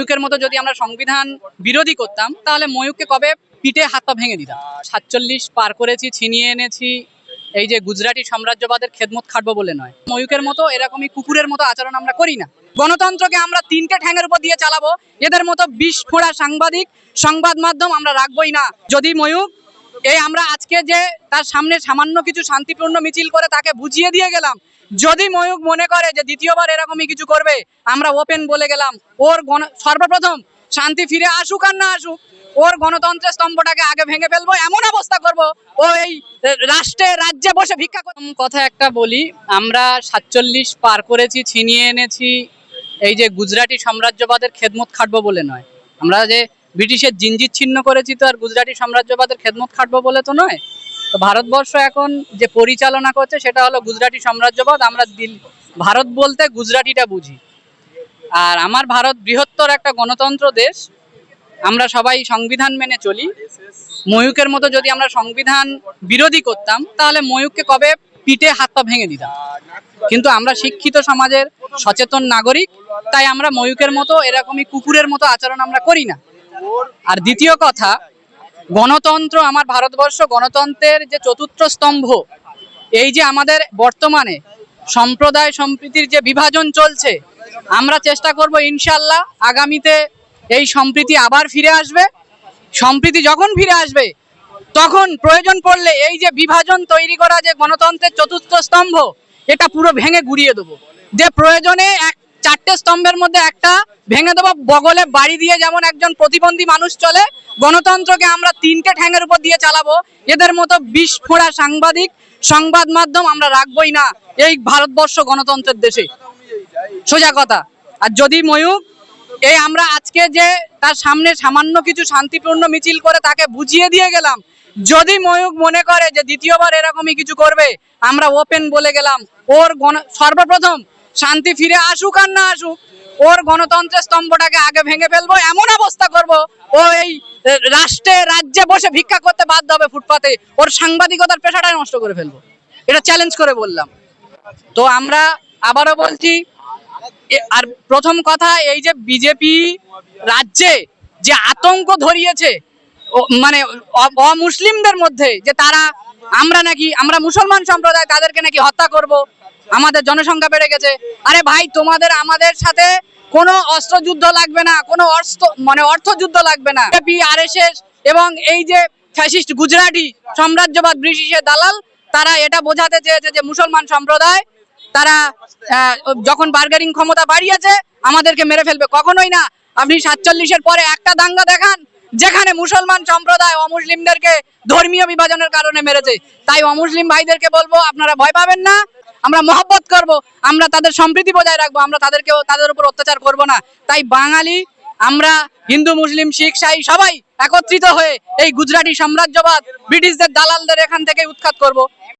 ময়ূকের মতো যদি আমরা সংবিধান বিরোধী করতাম, তাহলে ময়ূককে কবে পিঠে হাত পা ভেঙে দিতাম। সাতচল্লিশ পার করেছি, ছিনিয়ে এনেছি, এই যে গুজরাটি সাম্রাজ্যবাদের খেদমত খাটবো বলে নয়। ময়ূকের মতো এরকমই কুকুরের মতো আচরণ আমরা করি না। গণতন্ত্রকে আমরা তিনটে ঠ্যাঙের উপর দিয়ে চালাবো। এদের মতো বিষ ফোড়া সাংবাদিক, সংবাদ মাধ্যম আমরা রাখবোই না। যদি ময়ূক এই আমরা আজকে যে তার সামনে সামান্য কিছু শান্তিপূর্ণ মিছিল করে তাকে বুঝিয়ে দিয়ে গেলাম যদি ময়ূক মনে করে যে দ্বিতীয়বার এরকমই কিছু করবে, আমরা ওপেন বলে গেলাম। ওর গণ সর্বপ্রথম শান্তি ফিরে আসুক আর না আসুক, ওর গণতন্ত্রের স্তম্ভটাকে আগে ভেঙে ফেলব, এমন অবস্থা করব। ও এই রাষ্ট্রে, রাজ্যে বসে ভিক্ষা করতাম কথা একটা বলি, আমরা সাতচল্লিশ পার করেছি, ছিনিয়ে এনেছি। এই যে গুজরাটি সাম্রাজ্যবাদের খেদমত খাটবো বলে নয়। আমরা যে ব্রিটিশের জিঞ্জির ছিন্ন করেছি, তো আর গুজরাটি সাম্রাজ্যবাদের খেদমত খাটবো বলে তো নয়। তো ভারতবর্ষ এখন যে পরিচালনা করছে সেটা হলো গুজরাটি সাম্রাজ্যবাদ। আমরা দিল ভারত বলতে গুজরাটিটা বুঝি। আর আমার ভারত বৃহত্তর একটা গণতন্ত্র দেশ। আমরা সবাই সংবিধান মেনে চলি। ময়ূকের মতো যদি আমরা সংবিধান বিরোধী করতাম, তাহলে ময়ূককে কবে পিঠে হাত পা ভেঙে দিতাম। কিন্তু আমরা শিক্ষিত সমাজের সচেতন নাগরিক, তাই আমরা ময়ূকের মতো এরকমই কুকুরের মতো আচরণ আমরা করি না। আর দ্বিতীয় কথা গণতন্ত্র, আমার ভারতবর্ষ গণতন্ত্রের যে চতুর্থ স্তম্ভ, এই যে আমাদের বর্তমানে সম্প্রদায় সম্প্রীতির যে বিভাজন চলছে, আমরা চেষ্টা করব ইনশাল্লাহ আগামীতে এই সম্প্রীতি আবার ফিরে আসবে। সম্প্রীতি যখন ফিরে আসবে, তখন প্রয়োজন পড়লে এই যে বিভাজন তৈরি করা যে গণতন্ত্রের চতুর্থ স্তম্ভ, এটা পুরো ভেঙে গুড়িয়ে দেবো। যে প্রয়োজনে এক, চারটে স্তম্ভের মধ্যে একটা ভেঙে দেবো, বগলে বাড়ি দিয়ে যেমন একজন প্রতিবন্ধী মানুষ চলে, গণতন্ত্রকে আমরা তিনটে ঠ্যাঙের উপর দিয়ে চালাবো। এদের মতো বিষ ফোড়া সাংবাদিক, সংবাদ মাধ্যম আমরা রাখবোই না, এই ভারতবর্ষ গণতন্ত্রের দেশে। সোজা কথা। আর যদি ময়ূক, এই আমরা আজকে যে তার সামনে সামান্য কিছু শান্তিপূর্ণ মিছিল করে তাকে বুঝিয়ে দিয়ে গেলাম, যদি ময়ূক মনে করে যে দ্বিতীয়বার এরকমই কিছু করবে, আমরা ওপেন বলে গেলাম, ওর সর্বপ্রথম শান্তি ফিরে আসুক আর না আসুক ওর গণতন্ত্রের স্তম্ভটাকে আগে ভেঙে ফেলব, এমন অবস্থা করব। ও এই রাষ্ট্রে, রাজ্যে বসে ভিক্ষা করতে বাধ্য হবে ফুটপাতে, ওর সাংবাদিকতার পেশাটাই নষ্ট করে ফেলব। এটা চ্যালেঞ্জ করে বললাম। তো আমরা আবারও বলছি আর প্রথম কথা, এই যে বিজেপি রাজ্যে যে আতঙ্ক ধরিয়েছে মানে অমুসলিমদের মধ্যে, যে তারা, আমরা নাকি, আমরা মুসলমান সম্প্রদায়, তাদেরকে নাকি হত্যা করব আমাদের জনসংখ্যা বেড়ে গেছে। আরে ভাই, তোমাদের, আমাদের সাথে কোনো অস্ত্র যুদ্ধ লাগবে না, কোনো অস্ত্র মানে অর্থ যুদ্ধ লাগবে না। আরএসএস এবং এই যে ফ্যাসিস্ট গুজরাটি সাম্রাজ্যবাদ ব্রিটিশের দালাল, তারা এটা বোঝাতে চেয়েছে যে মুসলমান সম্প্রদায়, তারা যখন বার্গারিং ক্ষমতা বাড়িয়েছে, আমাদেরকে মেরে ফেলবে। কখনোই না। আপনি সাতচল্লিশের পরে একটা দাঙ্গা দেখান, যেখানে মুসলমান সম্প্রদায় অমুসলিমদেরকে ধর্মীয় বিভাজনের কারণে মেরেছে। তাই অমুসলিম ভাইদেরকে বলব, আপনারা ভয় পাবেন না। আমরা মহব্বত করব, আমরা তাদের সম্প্রীতি বজায় রাখব, আমরা তাদেরকেও তাদের উপর অত্যাচার করব না। তাই বাঙালি, আমরা হিন্দু, মুসলিম, শিখ সাই সবাই একত্রিত হয়ে এই গুজরাটি সাম্রাজ্যবাদ ব্রিটিশদের দালালদের এখান থেকে উৎখাত করব।